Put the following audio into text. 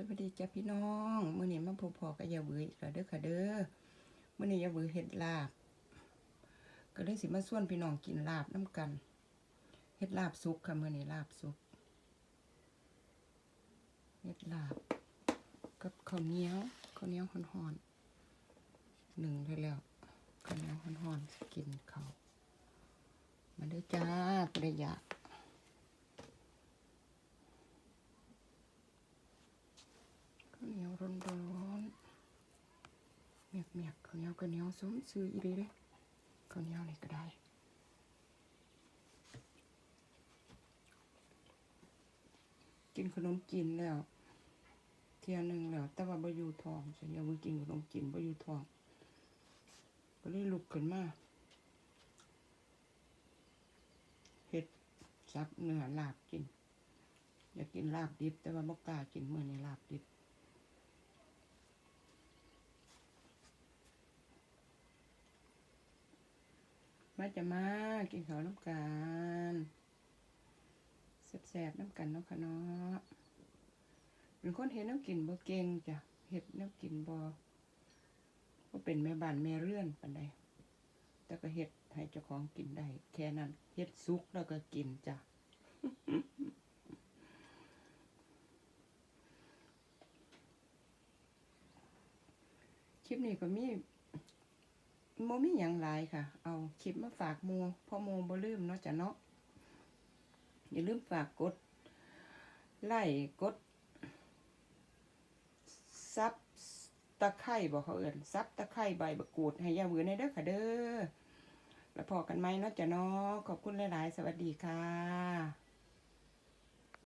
สวัสดีจ้าพี่น้องมื้อนี้มาพบพอกับยาเบืออีกแล้วเด้อค่ะเด้อมื้อนี้ยาเบือเฮ็ดลาบ ก็เลยสิมาส่วนพี่น้องกินลาบน้ำกันเฮ็ดลาบสุกค่ะมื้อนี้ลาบสุกเฮ็ดลาบ กับข้าวเหนียวข้าวเหนียวฮ้อนๆหนึ่งได้แล้วข้าวเหนียวฮ้อนๆกินเขามาเด้อจ้าประหยัด ข้าวเหนียวร้อนๆเมียกเมียกข้าวเหนียวข้าวเหนียวสมซื้ออีดีเลยข้าวเหนียวนี่ก็ได้กินขนมจีนแล้วเที่ยหนึ่งแล้ว แต่ว่าบ่อยู่ทองฉันยังบ่กินขนมจีนบ่อยู่ทองก็เลยลุกขึ้นมาเฮ็ดซับเนื้อลาบกินอยากกินลาบดิบ แต่ว่าบ่กล้ากินเมื้อนี้ลาบดิบ มาจะมากินข้าวน้ำกันแสบๆน้ำกันเนาะค่ะเนาะเป็นคนเห็นน้ำกินบ่เก่งจ้ะเห็ดน้ำกินบ่ก็เป็นแม่บ้านแม่เรื่อนปันใดแต่ก็เห็ดให้เจ้าของกินได้ แค่นั้นเห็ดสุกแล้วก็กินจ้ะคลิปนี้ก็มี โมมีอย่างไรค่ะ เอาคลิปมาฝากโมพอโมบ่ลืมเนาะจ้ะเนาะ อย่าลืมฝากกด ไลค์กด ซับตะไคร่บอกเขาเอินซับตะไคร่ใบบักกูดให้ยาเบือในเด้อค่ะเด้อ แล้วพอกันไหมเนาะจ้ะเนาะ ขอบคุณหลาย ๆ สวัสดีค่ะ